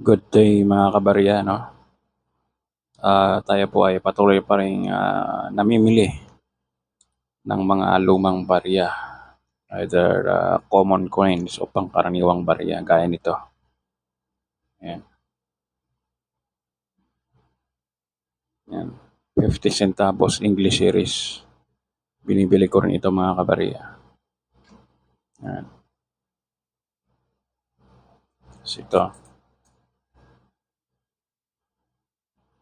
Good day mga kabarya, no? Ah, tayo po ay patuloy pa rin ah, namimili ng mga lumang barya. Either ah, common coins o pangkaraniwang barya gaya nito. Ayan. Ayan. 50 centavos English series. Binibili ko rin ito mga kabarya. Ayan. So ito.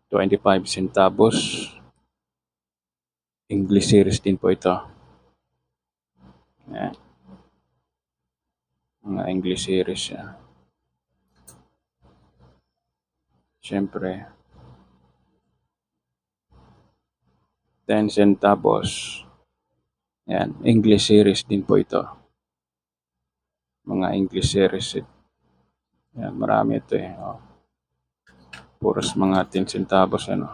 25 centavos. English series din po ito. Ayan. Mga English series siya. Siyempre. 10 centavos. Ayan. English series din po ito. Mga English series. Ayan, marami ito eh. Oh. Puros mga 10 centavos ano.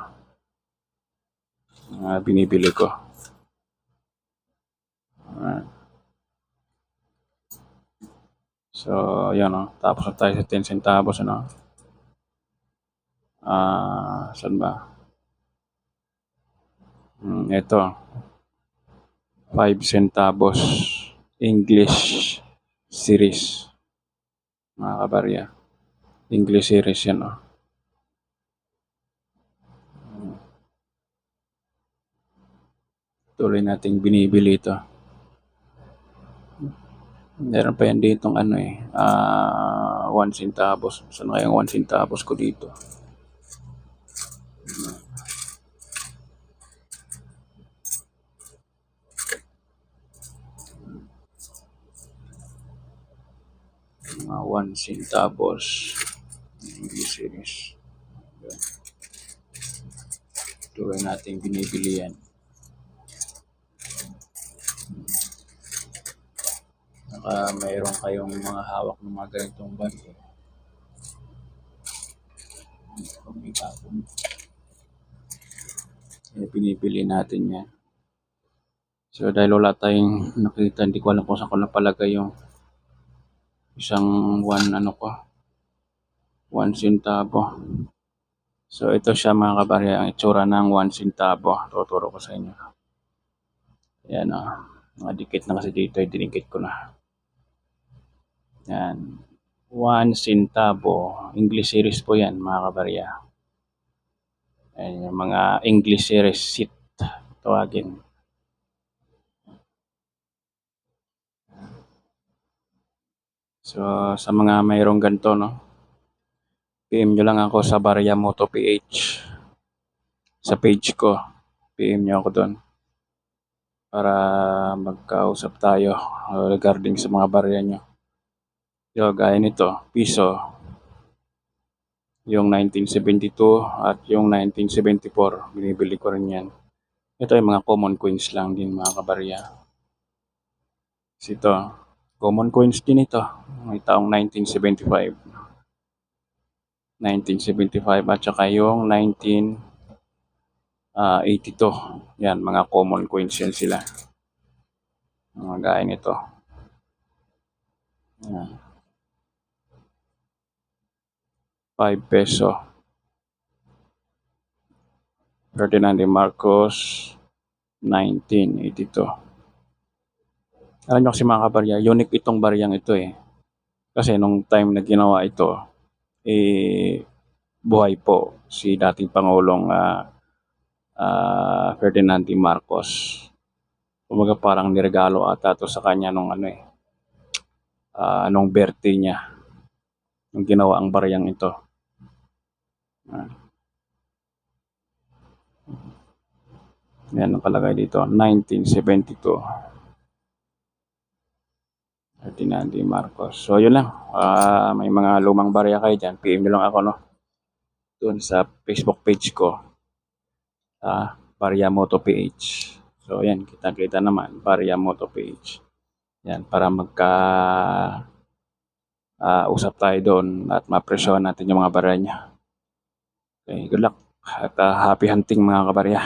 Mga binibili ko. Ayan. So, yan oh. Tapos na tayo sa 10 centavos ano. Ah, saan ba? Hmm, ito. 5 centavos English series. Mga kabarya. English series yan oh. Tuloy nating binibili ito. Meron pa yan ditong ano eh. Ah, 1 centavos. Saan kaya yung 1 centavos ko dito? Mga 1 centavos. English series. Tuloy nating binibili yan. Baka mayroon kayong mga hawak ng mga ganitong bag. Eh. Eh, pinipili natin yan. So dahil wala tayong nakita, hindi ko alam kung saan ko napalagay yung isang one ano ko. One centavo. So ito siya mga kabarya, ang itsura ng one centavo. Tuturo ko sa inyo. Ayan o. Oh. Mga dikit na kasi dito, ay dinikit ko na. Yan. One centavo. English series po yan, mga kabarya. Ayan yung mga English series seat. Tawagin. So, sa mga mayroong ganito, no? PM nyo lang ako sa Barya Moto PH. Sa page ko. PM nyo ako doon. Para magkausap tayo regarding sa mga barya nyo. Yo, gaya nito, piso. Yung 1972 at yung 1974, binibili ko rin yan. Ito ay mga common coins lang din mga kabarya. Ito, common coins din ito. May taong 1975. 1975 at saka yung 1982. Yan, mga common coins yan sila. Mga gaya nito. Yan. 5 peso. Ferdinand de Marcos, 1982. Alam nyo kasi mga kabarya, unique itong baryang ito eh. Kasi nung time na ginawa ito, eh, buhay po si dating Pangulong uh, uh, Ferdinand D. Marcos. Kumaga parang niregalo ata to sa kanya nung ano eh, uh, nung birthday niya. Nung ginawa ang baryang ito. Uh, yan ang kalagay dito, 1972. Ferdinand. Marcos. So, yun lang. Uh, may mga lumang barya kayo dyan. PM nyo lang ako, no? Doon sa Facebook page ko. Uh, Barya Moto PH. So, yan. Kita-kita naman. Barya Moto PH. Yan. Para magka uh, usap tayo doon at mapresyohan natin yung mga barya niya. Okay. Good luck. At uh, happy hunting mga kabarya.